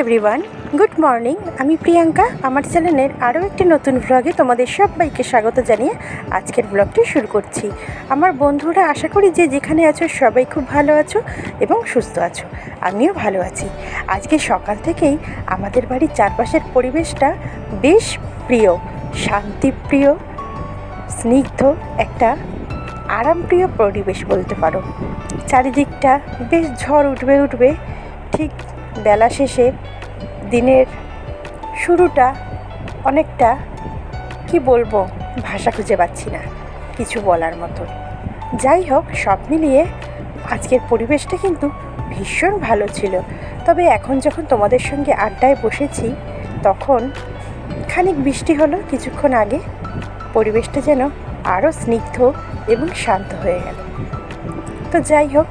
Everyone, good morning. আমি প্রিয়াঙ্কা। আমার চ্যানেলের আরও একটি নতুন ভ্লগে তোমাদের সবাইকে স্বাগত জানিয়ে আজকের ব্লগটি শুরু করছি। আমার বন্ধুরা, আশা করি যে যেখানে আছো সবাই খুব ভালো আছো এবং সুস্থ আছো। আমিও ভালো আছি। আজকে সকাল থেকেই আমাদের বাড়ির চারপাশের পরিবেশটা বেশ প্রিয়, শান্তিপ্রিয়, স্নিগ্ধ একটা আরামপ্রিয় পরিবেশ বলতে পারো। চারিদিকটা বেশ ঝড় উঠবে উঠবে, ঠিক বেলা শেষে দিনের শুরুটা অনেকটা, কি বলব, ভাষা খুঁজে পাচ্ছি না, কিছু বলার মতো। যাই হোক, সব মিলিয়ে আজকের পরিবেশটা কিন্তু ভীষণ ভালো ছিল। তবে এখন যখন তোমাদের সঙ্গে আড্ডায় বসেছি, তখন খানিক বৃষ্টি হলো কিছুক্ষণ আগে। পরিবেশটা যেন আরও স্নিগ্ধ এবং শান্ত হয়ে গেল। তো যাই হোক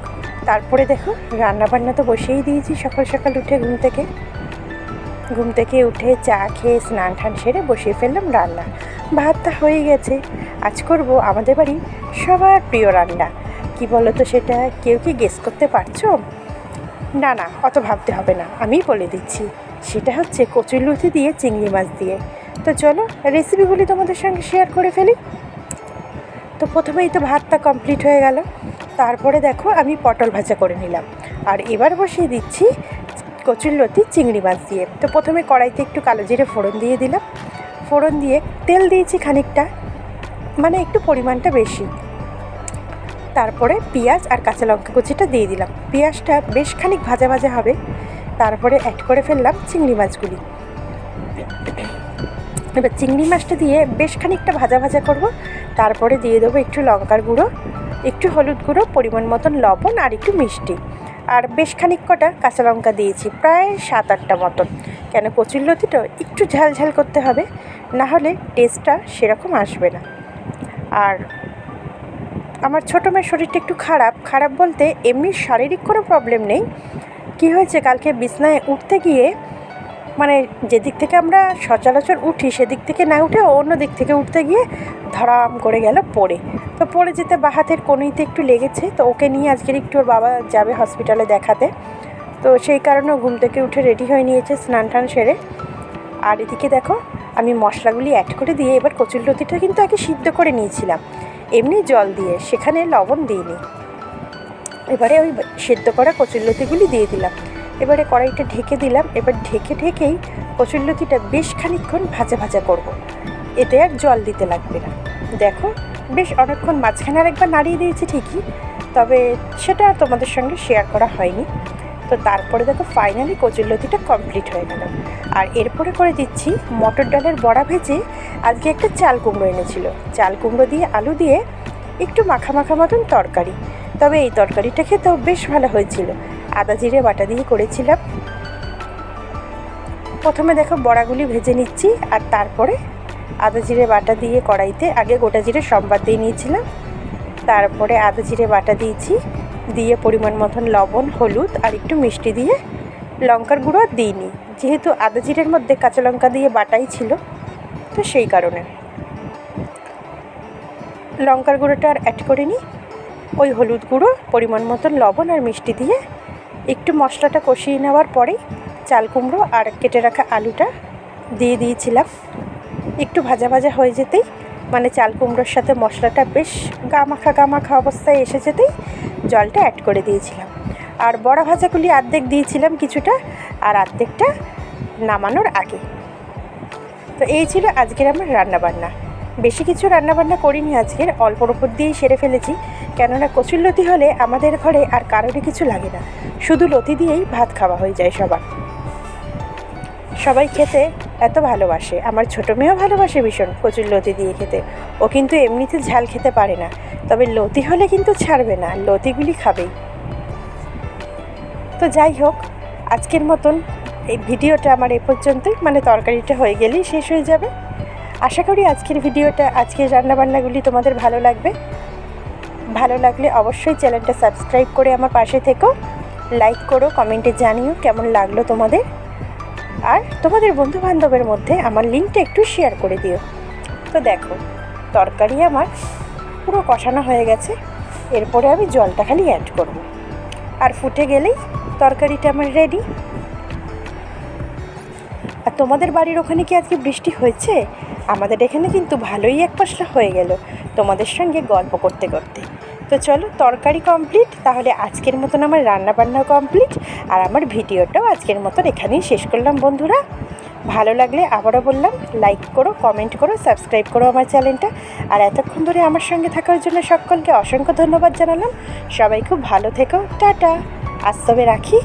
তারপরে দেখো, রান্নাবান্না তো বসেই দিয়েছি সকাল সকাল উঠে ঘুম থেকে। ঘুম থেকে উঠে চা খেয়ে স্নান টান সেরে বসিয়ে ফেললাম রান্না। ভাতটা হয়ে গেছে। আজ করব আমাদের বাড়ি সবার প্রিয় রান্না। কি বলো তো সেটা? কেউ কি গেস করতে পারছ? না না, অত ভাবতে হবে না, আমিই বলে দিচ্ছি। সেটা হচ্ছে কচুরলুতি দিয়ে চিংড়ি মাছ দিয়ে। তো চলো রেসিপিগুলি তোমাদের সঙ্গে শেয়ার করে ফেলি। তো প্রথমেই তো ভাতটা কমপ্লিট হয়ে গেল। তারপরে দেখো আমি পটল ভাজা করে নিলাম। আর এবার বসিয়ে দিচ্ছি কচুরলতি চিংড়ি মাছ দিয়ে। তো প্রথমে কড়াইতে একটু কালো জিরে ফোড়ন দিয়ে দিলাম। ফোড়ন দিয়ে তেল দিয়েছি খানিকটা মানে একটু পরিমাণটা বেশি। তারপরে পেঁয়াজ আর কাঁচা লঙ্কা কুচিটা দিয়ে দিলাম। পেঁয়াজটা বেশ খানিক ভাজা ভাজা হবে। তারপরে অ্যাড করে ফেললাম চিংড়ি মাছগুলি। এবার চিংড়ি মাছটা দিয়ে বেশ খানিকটা ভাজা ভাজা করব। তারপরে দিয়ে দেবো একটু লঙ্কার গুঁড়ো। একটু হলুদ গুঁড়ো, পরিমাণ মতন লবণ আর একটু মিষ্টি। আর বেশ খানিক কটা কাঁচা লঙ্কা দিয়েছি, প্রায় সাত আটটা মতন। কেন কচুরলতিটা একটু ঝাল ঝাল করতে হবে, না হলে টেস্টটা সেরকম আসবে না। আর আমার ছোটো মেয়ের শরীরটা একটু খারাপ খারাপ বলতে এমনি শারীরিক কোনো প্রবলেম নেই। কি হয়েছে, কালকে বিছনায় উঠতে গিয়ে মানে যেদিক থেকে আমরা সচরাচর উঠি, সেদিক থেকে না উঠে অন্য দিক থেকে উঠতে গিয়ে ধরাম করে গেল পড়ে। তো পড়ে যেতে বা হাতের কনুইতে একটু লেগেছে, তো ওকে নিয়ে আজকের একটু ওর বাবা যাবে হসপিটালে দেখাতে। তো সেই কারণে ঘুম থেকে উঠে রেডি হয়ে নিয়েছে স্নান টান সেরে। আর এদিকে দেখো, আমি মশলাগুলি অ্যাড করে দিয়ে এবার কচুরলতিটা কিন্তু আগে সিদ্ধ করে নিয়েছিলাম। এমনি জল দিয়ে, সেখানে লবণ দিইনি। এবারে ওই সেদ্ধ করা কচুরলতিগুলি দিয়ে দিলাম। এবারে কড়াইটা ঢেকে দিলাম। এবার ঢেকে ঢেকেই কচুরলতিটা বেশ খানিকক্ষণ ভাজা ভাজা করব। এতে আর জল দিতে লাগবে না। দেখো, বেশ অনেকক্ষণ মাঝখানে আর একবার নাড়িয়ে দিয়েছি ঠিকই, তবে সেটা আর তোমাদের সঙ্গে শেয়ার করা হয়নি। তো তারপরে দেখো ফাইনালি কচুরলতিটা কমপ্লিট হয়ে গেল। আর এরপরে করে দিচ্ছি মটর ডালের বড়া ভেজে আজকে একটা চাল কুমড়ো এনেছিল। চাল কুমড়ো দিয়ে আলু দিয়ে একটু মাখা মাখা মতন তরকারি। তবে এই তরকারিটা খেতেও বেশ ভালো হয়েছিল। আদা জিরে বাটা দিয়ে করেছিলাম। প্রথমে দেখো বড়াগুলি ভেজে নিচ্ছি আর তারপরে আদা জিরে বাটা দিয়ে কড়াইতে আগে গোটা জিরে সম্বাদ দিয়ে নিয়েছিলাম। তারপরে আদা জিরে বাটা দিয়েছি, দিয়ে পরিমাণ মতন লবণ, হলুদ আর একটু মিষ্টি দিয়ে লঙ্কার গুঁড়ো আর দিইনি। যেহেতু আদা জিরের মধ্যে কাঁচা লঙ্কা দিয়ে বাটাই ছিল, তো সেই কারণে। লঙ্কার গুঁড়োটা আর অ্যাড করিনি। ওই হলুদ গুঁড়ো, পরিমাণ মতন লবণ আর মিষ্টি দিয়ে একটু মশলাটা কষিয়ে নেওয়ার পরেই চাল কুমড়ো আর কেটে রাখা আলুটা দিয়ে দিয়েছিলাম। একটু ভাজা ভাজা হয়ে যেতেই মানে চাল কুমড়োর সাথে মশলাটা বেশ গামাখা গামাখা অবস্থায় এসে যেতেই জলটা অ্যাড করে দিয়েছিলাম। আর বড়া ভাজাগুলি অর্ধেক দিয়েছিলাম কিছুটা আর অর্ধেকটা নামানোর আগে। তো এই ছিল আজকের আমার রান্নাবান্না। বেশি কিছু রান্নাবান্না করিনি আজকের, অল্পর উপর দিয়েই সেরে ফেলেছি। কেননা কচুর লতি হলে আমাদের ঘরে আর কারোরই কিছু লাগে না। শুধু লতি দিয়েই ভাত খাওয়া হয়ে যায় সবার। সবাই খেতে এত ভালোবাসে, আমার ছোটো মেয়েও ভালোবাসে ভীষণ কচুর লতি দিয়ে খেতে। ও কিন্তু এমনিতে ঝাল খেতে পারে না, তবে লতি হলে কিন্তু ছাড়বে না, লতিগুলি খাবেই। তো যাই হোক, আজকের মতন এই ভিডিওটা আমার এ পর্যন্তই মানে তরকারিটা হয়ে গেলেই শেষ হয়ে যাবে। আশা করি আজকের ভিডিওটা, আজকের রান্নাবান্নাগুলি তোমাদের ভালো লাগবে। ভালো লাগলে অবশ্যই চ্যানেলটা সাবস্ক্রাইব করে আমার পাশে থেকো। লাইক করো কমেন্টে জানিও কেমন লাগল তোমাদের। আর তোমাদের বন্ধু বান্ধবের মধ্যে আমার লিঙ্কটা একটু শেয়ার করে দিও। তো দেখো, তরকারি আমার পুরো কষানো হয়ে গেছে। এরপরে আমি জলটা খালি অ্যাড করব। আর ফুটে গেলেই তরকারিটা আমার রেডি আর তোমাদের বাড়ির ওখানে কি আজকে বৃষ্টি হয়েছে? আমাদের এখানে কিন্তু ভালোই এক পশলা হয়ে গেল। তোমাদের সঙ্গে গল্প করতে করতে। তো চলো তরকারি কমপ্লিট তাহলে আজকের মতন আমার রান্না বান্না কমপ্লিট আর আমার ভিডিওটাও আজকের মতন এখানেই শেষ করলাম বন্ধুরা। ভালো লাগলে আবারও বললাম লাইক করো কমেন্ট করো সাবস্ক্রাইব করো আমার চ্যানেলটা, আর এতক্ষণ ধরে আমার সঙ্গে থাকার জন্য সকলকে অসংখ্য ধন্যবাদ জানালাম। সবাই খুব ভালো থেকো, টাটা। আস্তবে রাখি।